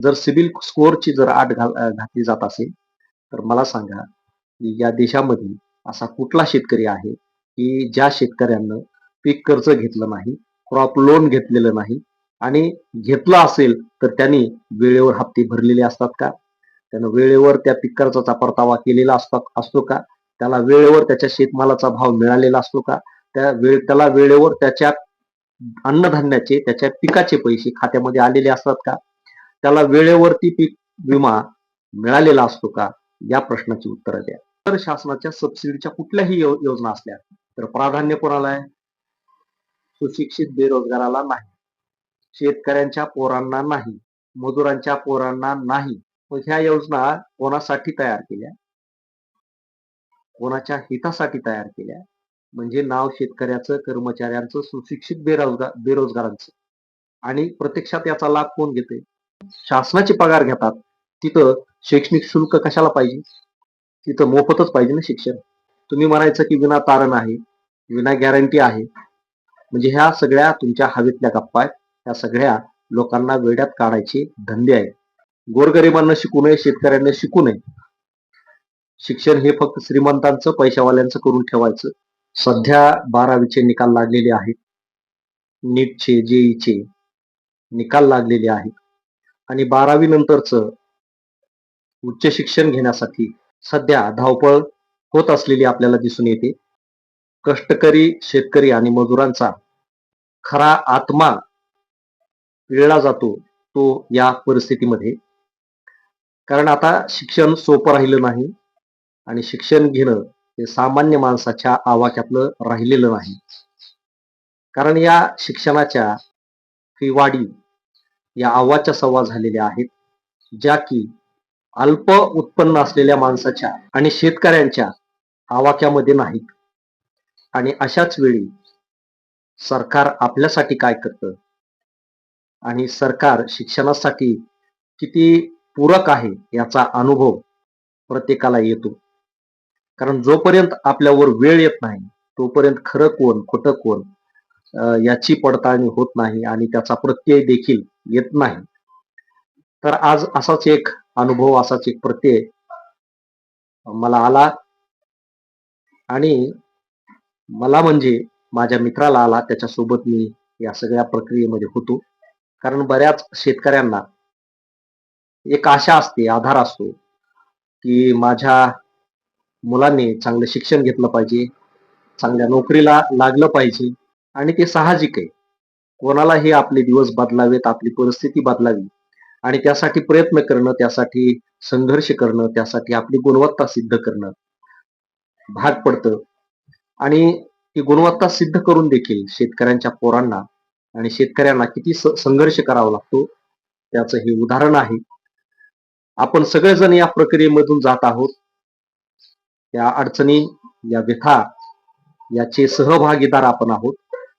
जर सिबिल स्कोअरची जर आठ घाल घातली जात असेल तर मला सांगा की या देशामध्ये असा कुठला शेतकरी आहे की ज्या शेतकऱ्यांनं पीक कर्ज घेतलं नाही क्रॉप लोन घेतलेलं नाही आणि घेतलं असेल तर त्यांनी वेळेवर हप्ते भरलेले असतात का? त्यानं वेळेवर त्या पीक कर्जाचा परतावा केलेला असतात असतो का? त्याला वेळेवर त्याच्या शेतमालाचा भाव मिळालेला असतो का? त्या वेळ त्याला वेळेवर त्याच्या अन्नधान्याचे त्याच्या पिकाचे पैसे खात्यामध्ये आलेले असतात का? त्याला वेळेवरती पीक विमा मिळालेला असतो का? या प्रश्नाची उत्तरं द्या. तर शासनाच्या सबसिडीच्या कुठल्याही योजना असल्या तर प्राधान्य कोणाला आहे? सुशिक्षित बेरोजगाराला नाही. शेतकऱ्यांच्या पोरांना नाही. मजुरांच्या पोरांना नाही. मग ह्या योजना कोणासाठी तयार केल्या? कोणाच्या हितासाठी तयार केल्या? म्हणजे नाव शेतकऱ्याचं कर्मचाऱ्यांचं सुशिक्षित बेरोजगार बेरोजगारांचं. आणि प्रत्यक्षात याचा लाभ कोण घेते? शासनाचे पगार घेतात तिथं शैक्षणिक शुल्क कशाला पाहिजे? तिथं मोफतच पाहिजे ना शिक्षण. तुम्ही म्हणायचं की विना तारण आहे विना गॅरंटी आहे. म्हणजे ह्या सगळ्या तुमच्या हवेतल्या गप्पा आहेत. ह्या सगळ्या लोकांना वेड्यात काढायचे धंदे आहेत. गोरगरिबांना शिकू नये शेतकऱ्यांना शिकू नये. शिक्षण हे फक्त श्रीमंतांचं पैशावाल्यांचं करून ठेवायचं. सध्या बारावीचे निकाल लागलेले आहेत. नीटचे जेईचे निकाल लागलेले आहेत. आणि बारावी नंतरच उच्च शिक्षण घेण्यासाठी सध्या धावपळ होत असलेली आपल्याला दिसून येते. कष्टकरी शेतकरी आणि मजुरांचा खरा आत्मा पिळला जातो तो या परिस्थितीमध्ये. कारण आता शिक्षण सोपं राहिलं नाही आणि शिक्षण घेणं हे सामान्य माणसाच्या आवाक्यातलं राहिलेलं नाही. कारण या शिक्षणाच्या फी वाढी या आवाच्या सव्वा झालेल्या आहेत ज्या की अल्प उत्पन्न असलेल्या माणसाच्या आणि शेतकऱ्यांच्या आवाक्यामध्ये नाहीत. आणि अशाच वेळी सरकार आपल्यासाठी काय करतं? आणि सरकार शिक्षणासाठी किती पूरक आहे याचा अनुभव प्रत्येकाला येतो. कारण जोपर्यंत आपल्यावर वेळ येत नाही तोपर्यंत खरं कोण खोटं कोण याची पडताळणी होत नाही आणि त्याचा प्रत्यय देखील येत नाही. तर आज असाच एक अनुभव असाच एक प्रत्यय मला आला. आणि मला म्हणजे माझ्या मित्राला आला. त्याच्यासोबत मी या सगळ्या प्रक्रियेमध्ये होतो. कारण बऱ्याच शेतकऱ्यांना एक आशा असते आधार असतो की माझ्या मुलांनी चांगलं शिक्षण घेतलं पाहिजे चांगल्या नोकरीला लागलं पाहिजे. आणि ते साहजिक आहे. कोणालाही आपले दिवस बदलावेत आपली परिस्थिती बदलावी. आणि त्यासाठी प्रयत्न करणं त्यासाठी संघर्ष करणं त्यासाठी आपली गुणवत्ता सिद्ध करणं. भाग पडतं. आणि ती गुणवत्ता सिद्ध करून देखील शेतकऱ्यांच्या पोरांना आणि शेतकऱ्यांना किती संघर्ष करावा लागतो त्याचं हे उदाहरण आहे. आपण सगळेजण या प्रक्रियेमधून जात आहोत. त्या अडचणी या व्यथा याचे सहभागीदार आपण आहोत.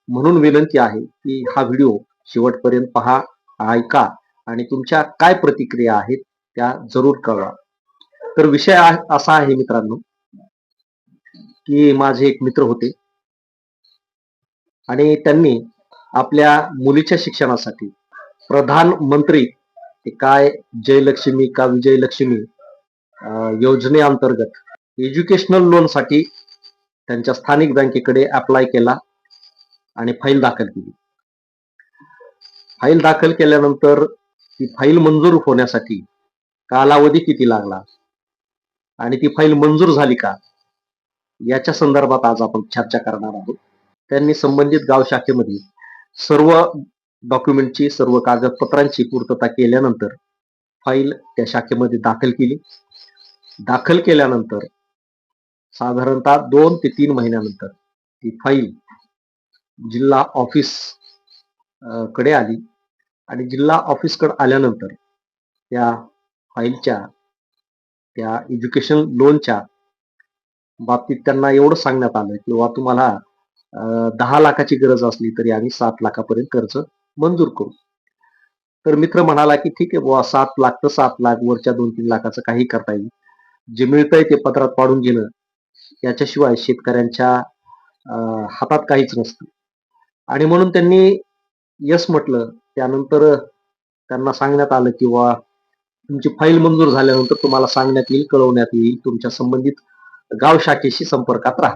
म्हणून विनंती आहे की हा व्हिडिओ शेवटपर्यंत पहा ऐका आणि तुमच्या काय प्रतिक्रिया आहेत त्या जरूर कळवा. तर विषय असा आहे मित्रांनो की माझे एक मित्र होते आणि त्यांनी आपल्या मुलीच्या शिक्षणासाठी प्रधानमंत्री काय जयलक्ष्मी का विजयलक्ष्मी योजनेअंतर्गत एज्युकेशनल लोनसाठी त्यांच्या स्थानिक बँकेकडे अप्लाय केला. आणि फाईल दाखल केली. फाईल दाखल केल्यानंतर ती फाईल मंजूर होण्यासाठी कालावधी किती लागला? आणि ती फाईल मंजूर झाली का? याच्या संदर्भात आज आपण चर्चा करणार आहोत. त्यांनी संबंधित गाव शाखेमध्ये सर्व डॉक्युमेंटची सर्व कागदपत्रांची पूर्तता केल्यानंतर फाईल त्या शाखेमध्ये दाखल केली. दाखल केल्यानंतर साधारणतः दोन ते तीन महिन्यानंतर ती फाईल जिल्हा ऑफिसकडे आली. आणि जिल्हा ऑफिसकडे आल्यानंतर त्या फाईलच्या त्या एज्युकेशन लोनच्या बाबतीत त्यांना एवढं सांगण्यात आलं की बाबा तुम्हाला दहा लाखाची गरज असली तरी आम्ही सात लाखापर्यंत कर्ज मंजूर करू. तर मित्र म्हणाला की ठीक आहे बुवा सात लाख तर सात लाख वरच्या दोन तीन लाखाचं काही करता येईल. जे मिळतंय ते पदरात पाडून घेणं याच्याशिवाय शेतकऱ्यांच्या अं, हातात काहीच नसतं. आणि म्हणून त्यांनी यस म्हटलं. त्यानंतर त्यांना सांगण्यात आलं किंवा तुमची फाईल मंजूर झाल्यानंतर तुम्हाला सांगण्यात येईल कळवण्यात येईल तुमच्या संबंधित गाव शाखेशी संपर्कात राहा.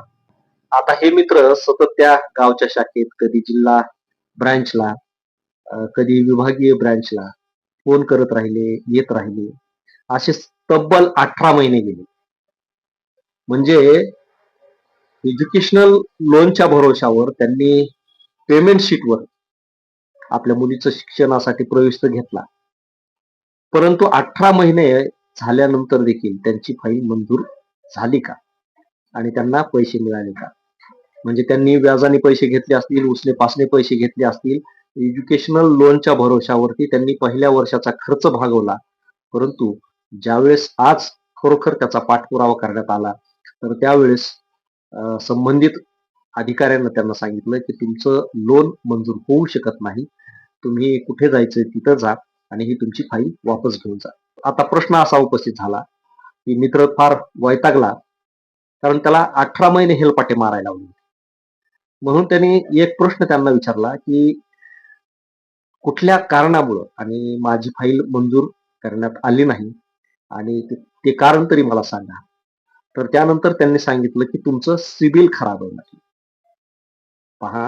आता हे मित्र सतत त्या गावच्या शाखेत कधी जिल्हा ब्रँचला कधी विभागीय ब्रँचला फोन करत राहिले येत राहिले असे तब्बल अठरा महिने गेले. म्हणजे एज्युकेशनल लोनच्या भरोशावर त्यांनी पेमेंट शीटवर आपल्या मुलीचं शिक्षणासाठी प्रवेश तर घेतला. परंतु अठरा महिने झाल्यानंतर देखील त्यांची फाईल मंजूर झाली का? आणि त्यांना पैसे मिळाले का? म्हणजे त्यांनी व्याजाने पैसे घेतले असतील उसने पासने पैसे घेतले असतील एज्युकेशनल लोनच्या भरोशावरती त्यांनी पहिल्या वर्षाचा खर्च भागवला. परंतु ज्यावेळेस आज खरोखर त्याचा पाठपुरावा करण्यात आला तर त्यावेळेस अं, संबंधित अधिकाऱ्यांना त्यांना सांगितलं की तुमचं लोन मंजूर होऊ शकत नाही. तुम्ही कुठे जायचं तिथं जा आणि ही तुमची फाईल वापस घेऊन जा. आता प्रश्न असा उपस्थित झाला की मित्र फार वैतागला कारण त्याला अठरा महिने हेलपाटे मारायला लावले म्हणून त्यांनी एक प्रश्न त्यांना विचारला की कुठल्या कारणामुळं आणि माझी फाईल मंजूर करण्यात आली नाही आणि ते- ते कारण तरी मला सांगा. तर त्यानंतर त्यांनी सांगितलं की तुमचं सिबिल खराब आहे म्हटलं. पहा.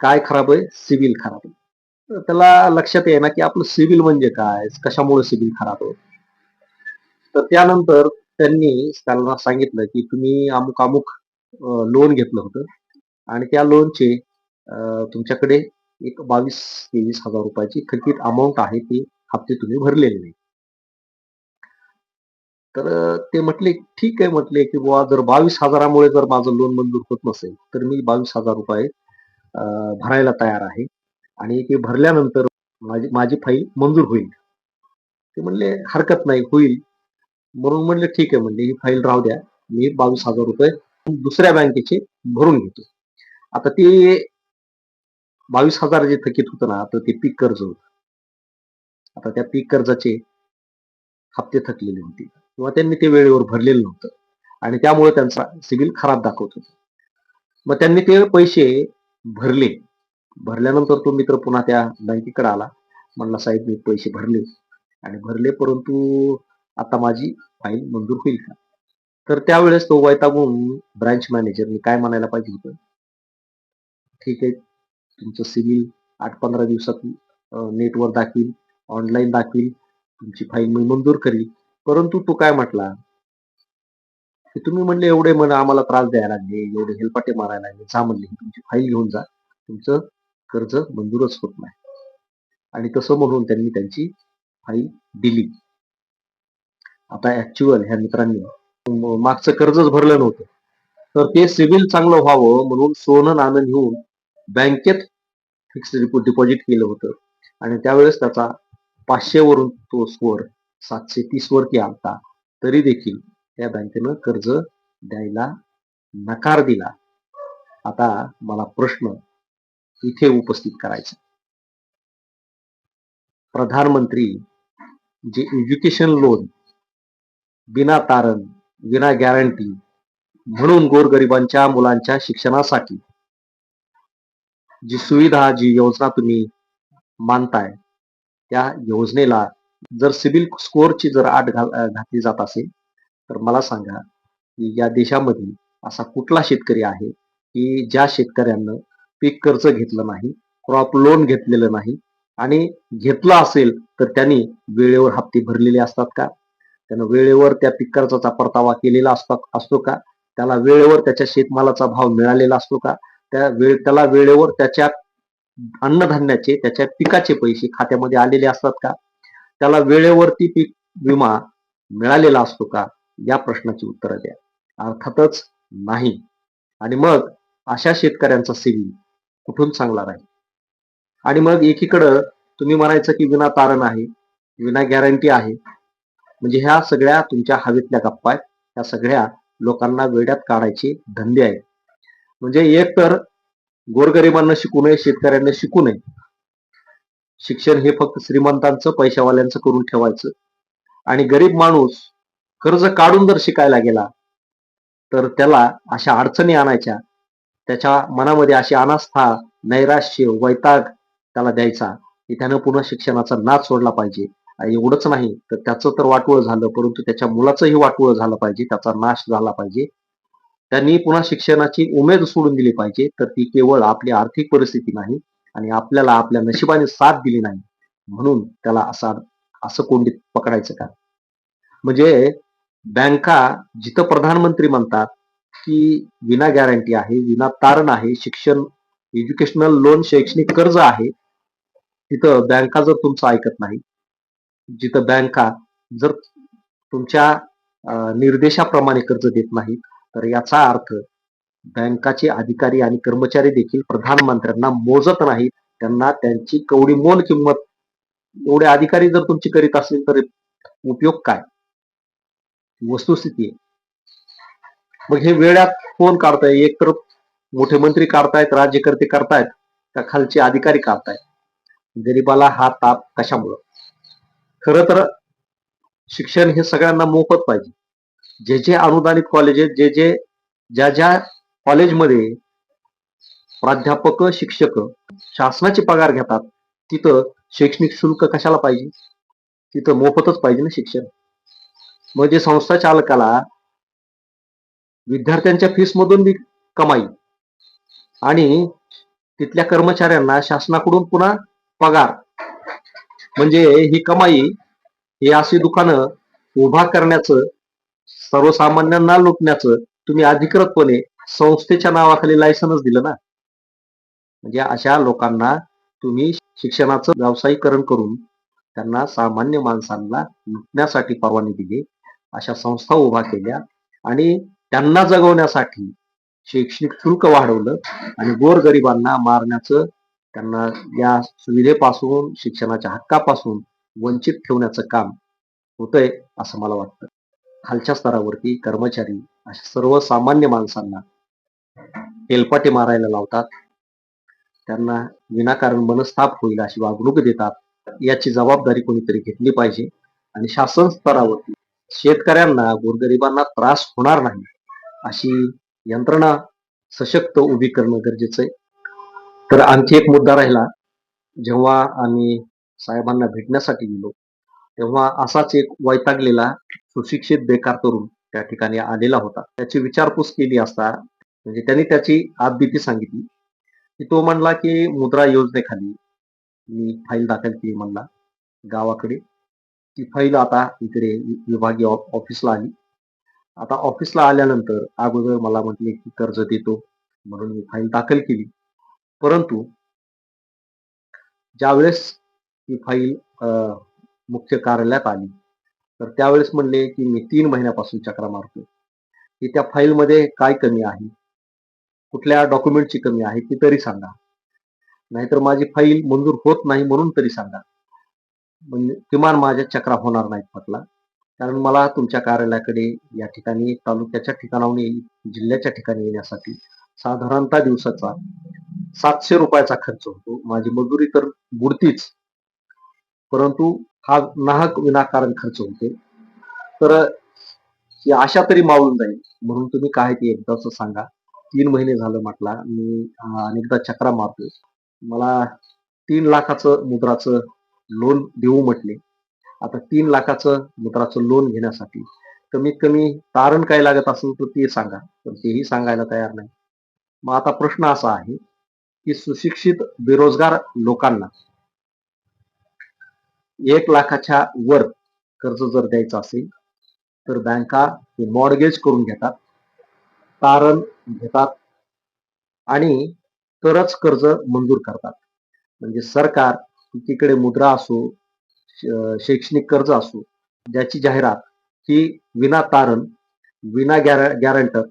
काय खराब आहे? सिव्हिल खराब आहे. तर त्याला लक्षात येईना की आपलं सिव्हिल म्हणजे काय? कशामुळे सिव्हिल खराब आहे? तर त्यानंतर त्यांनी त्याला सांगितलं की तुम्ही अमुक अमुक लोन घेतलं होतं. आणि त्या लोनचे तुमच्याकडे एक बावीस तेवीस हजार रुपयाची थकीत अमाऊंट आहे ती हप्ते तुम्ही भरलेले नाही. तर ते म्हटले ठीक आहे म्हटले की बुवा जर बावीस हजारामुळे जर माझं लोन मंजूर होत नसेल तर मी बावीस हजार रुपये भरायला तयार आहे. आणि ते भरल्यानंतर माझी माझी फाईल मंजूर होईल. ते म्हणले हरकत नाही होईल. म्हणून म्हणले ठीक आहे म्हणले ही फाईल राहू द्या. मी बावीस हजार रुपये दुसऱ्या बँकेचे भरून घेतो. आता ते बावीस हजार जे थकीत होतं ना तर ते पीक कर्ज होतं. आता त्या पीक कर्जाचे हप्ते थकलेले होते. किंवा त्यांनी ते वेळेवर भरलेलं नव्हतं. आणि त्यामुळे त्यांचा सिबिल खराब दाखवत होता. मग त्यांनी ते पैसे भरले. भरल्यानंतर तो मित्र पुन्हा त्या बँकेकडे आला. म्हणला साहेब मी पैसे भरले. आणि भरले परंतु आता माझी फाईल मंजूर होईल का? तर त्यावेळेस तो वैतागून ब्रांच मॅनेजरने काय म्हणायला पाहिजे होतं? ठीक आहे तुमचं सिबिल आठ पंधरा दिवसात नेटवर दाखवील ऑनलाईन दाखवील तुमची फाईल मी मंजूर करील परंतु तो काय म्हटला? की तुम्ही म्हणले एवढे म्हण आम्हाला त्रास द्यायला लागले एवढे हेलपाटे मारायला लागले. जा म्हणले तुमची फाईल घेऊन जा. तुमचं कर्ज मंजूरच होत नाही. आणि तसं म्हणून त्यांनी त्यांची फाईल दिली. आता ऍक्च्युअल ह्या मित्रांनी मागचं कर्जच भरलं नव्हतं. तर ते सिबिल चांगलं व्हावं म्हणून सोनं नाणं घेऊन बँकेत फिक्स डिपॉझिट केलं होतं. आणि त्यावेळेस त्याचा पाचशे वरून तो स्कोअर सातशे तीस वरती आलता तरी देखील त्या बँकेनं कर्ज द्यायला नकार दिला. आता मला प्रश्न इथे उपस्थित करायचा प्रधानमंत्री जे एज्युकेशन लोन बिना तारण विना गॅरंटी म्हणून गोरगरिबांच्या मुलांच्या शिक्षणासाठी जी सुविधा जी योजना तुम्ही मानताय त्या योजनेला जर सिबिल स्कोअरची जर आठ घातली जात असेल तर मला सांगा की या देशामध्ये असा कुठला शेतकरी आहे की ज्या शेतकऱ्यांना पीक कर्ज घेतलं नाही क्रॉप लोन घेतलेलं नाही आणि घेतलं असेल तर त्यांनी वेळेवर हप्ते भरलेले असतात का? त्यानं वेळेवर त्या पीक कर्जाचा परतावा केलेला असतात असतो का? त्याला वेळेवर त्याच्या शेतमालाचा भाव मिळालेला असतो का? त्या वेळ त्याला वेळेवर त्याच्या अन्नधान्याचे त्याच्या पिकाचे पैसे खात्यामध्ये आलेले असतात का? त्याला वेळेवरती पीक विमा मिळालेला असतो का? या प्रश्नाची उत्तरं द्या. अर्थातच नाही. आणि मग अशा शेतकऱ्यांचा सिबिल कुठून चांगला राहील? आणि मग एकीकडं तुम्ही म्हणायचं की विना तारण आहे विना गॅरंटी आहे. म्हणजे ह्या सगळ्या तुमच्या हवेतल्या गप्पा आहेत. ह्या सगळ्या लोकांना वेड्यात काढायचे धंदे आहेत. म्हणजे एक तर गोरगरिबांना शिकू नये शेतकऱ्यांना शिकू नये. शिक्षण हे फक्त श्रीमंतांचं पैशावाल्यांचं करून ठेवायचं. आणि गरीब माणूस कर्ज काढून जर शिकायला गेला तर त्याला अशा अडचणी आणायच्या. त्याच्या मनामध्ये अशी अनास्था नैराश्य वैताग त्याला द्यायचा. की त्यानं पुन्हा शिक्षणाचा नाच सोडला पाहिजे. एवढंच नाही तर त्याचं तर वाटोळ झालं परंतु त्याच्या मुलाचंही वाटोळ झालं पाहिजे त्याचा नाश झाला पाहिजे. त्यांनी पुन्हा शिक्षणाची उमेद सोडून दिली पाहिजे तर ती केवळ आपली आर्थिक परिस्थिती नाही आणि आपल्याला आपल्या नशिबाने साथ दिली नाही. म्हणून त्याला असा असं कोंडीत पकडायचं का? म्हणजे बँका जिथं प्रधानमंत्री म्हणतात की विना गॅरंटी आहे विना तारण आहे शिक्षण एज्युकेशनल लोन शैक्षणिक कर्ज आहे तिथं बँका जर तुमचं ऐकत नाही जिथं बँका जर तुमच्या निर्देशाप्रमाणे कर्ज देत नाहीत तर याचा अर्थ बँकाचे अधिकारी आणि कर्मचारी देखील प्रधानमंत्र्यांना मोजत नाहीत. त्यांना त्यांची कवडी मोल किंमत एवढे अधिकारी जर तुमची करीत असतील तर उपयोग काय? वस्तुस्थिती आहे. मग हे वेळात कोण काढताय? एक तर मोठे मंत्री काढतायत राज्यकर्ते करतायत का खालचे अधिकारी काढतायत. गरीबाला हा ताप कशामुळं? खर तर शिक्षण हे सगळ्यांना मोफत पाहिजे. जे जे अनुदानित कॉलेज आहेत जे जे ज्या ज्या कॉलेजमध्ये प्राध्यापक शिक्षक शासनाचे पगार घेतात. तिथं शैक्षणिक शुल्क कशाला पाहिजे? तिथं मोफतच पाहिजे ना शिक्षण. म्हणजे संस्था चालकाला विद्यार्थ्यांच्या फीस मधून बी कमाई आणि तिथल्या कर्मचाऱ्यांना शासनाकडून पुन्हा पगार. म्हणजे ही कमाई हे अशी दुकानं उभा करण्याचं सर्वसामान्यांना लुटण्याचं तुम्ही अधिकृतपणे संस्थेच्या नावाखाली लायसनच दिलं ना. म्हणजे अशा लोकांना तुम्ही शिक्षणाचं व्यावसायिकरण करून त्यांना सामान्य माणसांना लुटण्यासाठी परवानगी दिली. अशा संस्था उभा केल्या आणि त्यांना जगवण्यासाठी शैक्षणिक शुल्क वाढवलं आणि गोरगरिबांना मारण्याचं त्यांना या सुविधेपासून शिक्षणाच्या हक्कापासून वंचित ठेवण्याचं काम होतंय असं मला वाटतं. खालच्या स्तरावरती कर्मचारी अशा सर्वसामान्य माणसांना तेलपाटे मारायला लावतात. त्यांना विनाकारण मनस्ताप होईल अशी वागणूक देतात. याची जबाबदारी कोणीतरी घेतली पाहिजे. आणि शासन स्तरावरती शेतकऱ्यांना गोरगरिबांना त्रास होणार नाही अशी यंत्रणा सशक्त उभी करणं गरजेचं आहे. तर आणखी एक मुद्दा राहिला. जेव्हा आम्ही साहेबांना भेटण्यासाठी गेलो तेव्हा असाच एक वैतागलेला सुशिक्षित बेकार तरुण त्या ठिकाणी आलेला होता. त्याची विचारपूस केली असता म्हणजे त्यांनी त्याची आपबीती सांगितली. की तो म्हणला की मुद्रा योजनेखाली मी फाईल दाखल केली म्हणला गावाकडे. ती फाईल आता इकडे वि- विभागीय ऑफ- ऑफिसला आली. आता ऑफिसला आल्यानंतर अगोदर मला म्हटले की कर्ज देतो म्हणून मी फाईल दाखल केली. परंतु ज्यावेळेस ही फाईल मुख्य कार्यालयात आली तर त्यावेळेस म्हणले की मी तीन महिन्यापासून चक्रा मारतो की त्या फाईलमध्ये काय कमी आहे? कुठल्या डॉक्युमेंटची कमी आहे ती तरी सांगा. नाहीतर माझी फाईल मंजूर होत नाही म्हणून तरी सांगा. म्हणजे किमान माझ्या चक्रा होणार नाहीत म्हटला. कारण मला तुमच्या कार्यालयाकडे या ठिकाणी तालुक्याच्या ठिकाणाहून जिल्ह्याच्या ठिकाणी येण्यासाठी साधारणतः दिवसाचा सातशे रुपयाचा खर्च होतो. माझी मजुरी तर बुडतीच. परंतु हा नाहक विनाकारण खर्च होते. तर ही आशा तरी मावून जाईल. म्हणून तुम्ही काय ते एकदाच सांगा. तीन महिने झालं म्हटला. मी अनेकदा चक्रा मारतोय. मला तीन लाखाचं मुद्राचं लोन देऊ म्हटले. आता तीन लाखाचं मुद्राचं लोन घेण्यासाठी कमीत कमी तारण काय लागत असेल तर ते सांगा. पण तेही सांगायला तयार नाही. मग आता प्रश्न असा आहे की सुशिक्षित बेरोजगार लोकांना एक लाखाच्या वर कर्ज जर द्यायचं असेल तर बँका ते मॉडगेज करून घेतात. तारण घेतात आणि तरच कर्ज मंजूर करतात. म्हणजे सरकार तिकडे मुद्रा असो शैक्षणिक कर्ज असो ज्याची जाहिरात ही विना तारण विना गॅर गॅरंटर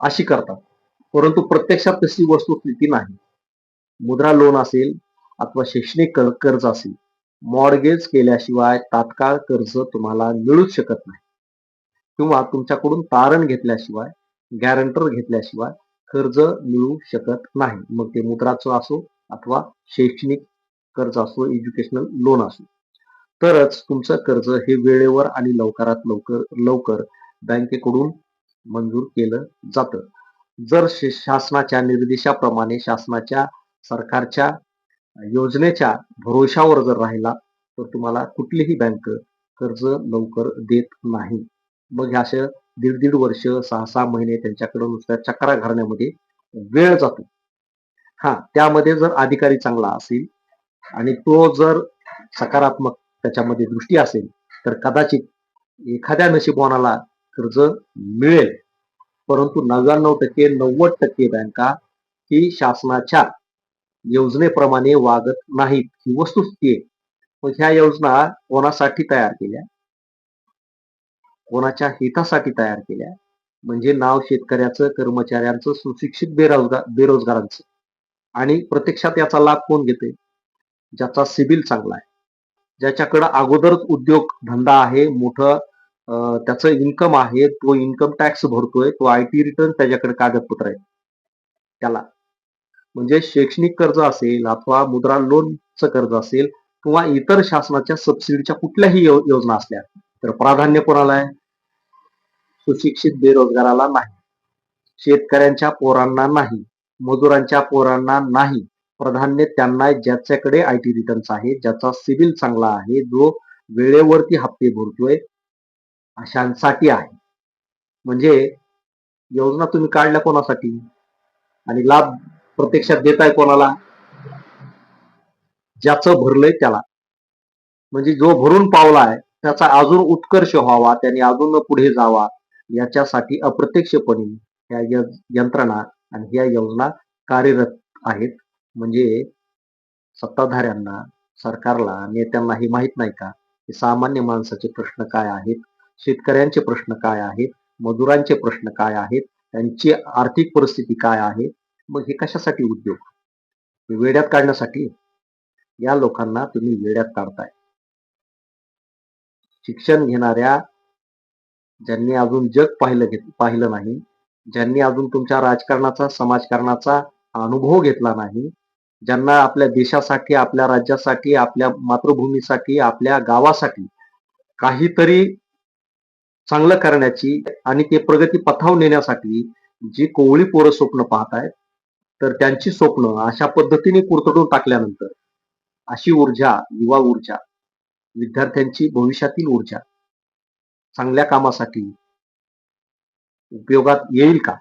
अशी करतात. परंतु प्रत्यक्षात तशी वस्तुस्थिती नाही. मुद्रा लोन असेल अथवा शैक्षणिक कर्ज असेल मॉडगेज केल्याशिवाय तात्काळ कर्ज तुम्हाला मिळूच शकत नाही. किंवा तुमच्याकडून तारण घेतल्याशिवाय गॅरंटर घेतल्याशिवाय कर्ज मिळू शकत नाही. मग ते मुद्राचं असो अथवा शैक्षणिक कर्ज असो एज्युकेशनल लोन असो. तरच तुमचं कर्ज हे वेळेवर आणि लवकरात लवकर लवकर बँकेकडून मंजूर केलं जातं. जर शे- शासनाच्या निर्देशाप्रमाणे शासनाच्या सरकारच्या योजनेच्या भरोशावर जर राहिला तर तुम्हाला कुठलीही बँक कर्ज लवकर देत नाही. मग ह्या असे दीड दीड वर्ष सहा सहा महिने त्यांच्याकडे नुसत्या चक्रा घालण्यामध्ये वेळ जातो. हा त्यामध्ये जर अधिकारी चांगला असेल आणि तो जर सकारात्मक त्याच्यामध्ये दृष्टी असेल तर कदाचित एखाद्या नशिबवानाला कर्ज मिळेल. परंतु नव्याण्णव टक्के नव्वद टक्के बँका ही शासनाच्या योजनेप्रमाणे वागत नाहीत ही वस्तुस्थिती आहे. मग ह्या योजना कोणासाठी तयार केल्या? कोणाच्या हितासाठी तयार केल्या? म्हणजे नाव शेतकऱ्याचं कर्मचाऱ्यांचं सुशिक्षित बेरोजगार बेरोजगारांचं. आणि प्रत्यक्षात याचा लाभ कोण घेते? ज्याचा सिबिल चांगला आहे. ज्याच्याकडं अगोदरच उद्योग धंदा आहे मोठं त्याचं इन्कम आहे तो इन्कम टॅक्स भरतोय तो आय टी रिटर्न त्याच्याकडे कागदपत्र आहे त्याला. म्हणजे शैक्षणिक कर्ज असेल अथवा मुद्रा लोनचं कर्ज असेल किंवा इतर शासनाच्या सबसिडीच्या कुठल्याही योजना असल्या तर प्राधान्य कोणाला आहे? सुशिक्षित बेरोजगाराला नाही. शेतकऱ्यांच्या पोरांना नाही. मजुरांच्या पोरांना नाही. प्राधान्य त्यांना ज्याच्याकडे आय टी रिटर्न्स आहे ज्याचा सिबिल चांगला आहे जो वेळेवरती हप्ते भरतोय अशांसाठी आहे. म्हणजे योजना तुम्ही काढल्या कोणासाठी? आणि लाभ प्रत्यक्षात देताय कोणाला? ज्याचं भरलंय त्याला. म्हणजे जो भरून पावलाय त्याचा अजून उत्कर्ष व्हावा त्याने अजून पुढे जावा. याच्यासाठी अप्रत्यक्षपणे या य- यंत्रणा आणि ह्या योजना कार्यरत आहेत. म्हणजे सत्ताधाऱ्यांना सरकारला नेत्यांना हे माहीत नाही का? की सामान्य माणसाचे प्रश्न काय आहेत? शेतकऱ्यांचे प्रश्न काय आहेत? मजुरांचे प्रश्न काय आहेत? त्यांची आर्थिक परिस्थिती काय आहे? मग हे कशासाठी उद्योग? वेड्यात काढण्यासाठी? या लोकांना तुम्ही वेड्यात काढताय. शिक्षण घेणाऱ्या ज्यांनी अजून जग पाहिलं घेत पाहिलं नाही ज्यांनी अजून तुमच्या राजकारणाचा समाजकारणाचा अनुभव घेतला नाही ज्यांना आपल्या देशासाठी आपल्या राज्यासाठी आपल्या मातृभूमीसाठी आपल्या गावासाठी काहीतरी चांगलं करण्याची आणि ते प्रगती पथाव नेण्यासाठी जी कोवळी पोरं स्वप्न पाहत आहेत तर त्यांची स्वप्न अशा पद्धतीने कुरतडून टाकल्यानंतर अशी ऊर्जा युवा ऊर्जा विद्यार्थ्यांची भविष्यातील ऊर्जा चांगल्या कामासाठी उपयोगात येईल का?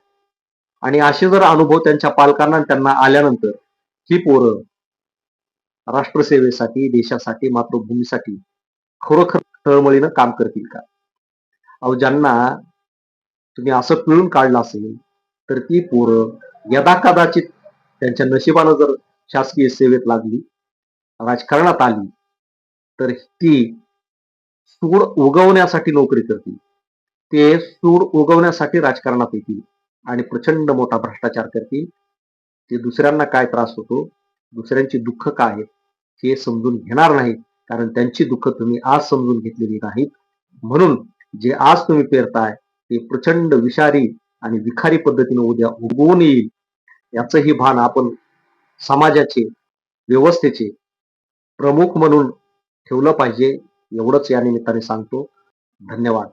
आणि असे जर अनुभव त्यांच्या पालकांना त्यांना आल्यानंतर ही पोरं राष्ट्रसेवेसाठी देशासाठी मातृभूमीसाठी खरोखर तळमळीनं काम करतील का? अहो ज्यांना तुम्ही असं पिळून काढलं असेल तर ती पोरं यदा कदाचित त्यांच्या नशिबानं जर शासकीय सेवेत लागली राजकारणात आली तर ती सूड उगवण्यासाठी नोकरी करतील. ते सूड उगवण्यासाठी राजकारणात येतील आणि प्रचंड मोठा भ्रष्टाचार करतील. ते दुसऱ्यांना काय त्रास होतो? दुसऱ्यांची दुःख काय आहेत? हे समजून घेणार नाहीत. कारण त्यांची दुःख तुम्ही आज समजून घेतलेली नाहीत. म्हणून जे आज तुम्ही पेरताय ते प्रचंड विषारी आणि विखारी पद्धतीने उद्या उगवून येईल. याचंही भान आपण समाजाचे व्यवस्थेचे प्रमुख म्हणून ठेवलं पाहिजे. एवढंच या निमित्ताने सांगतो. धन्यवाद.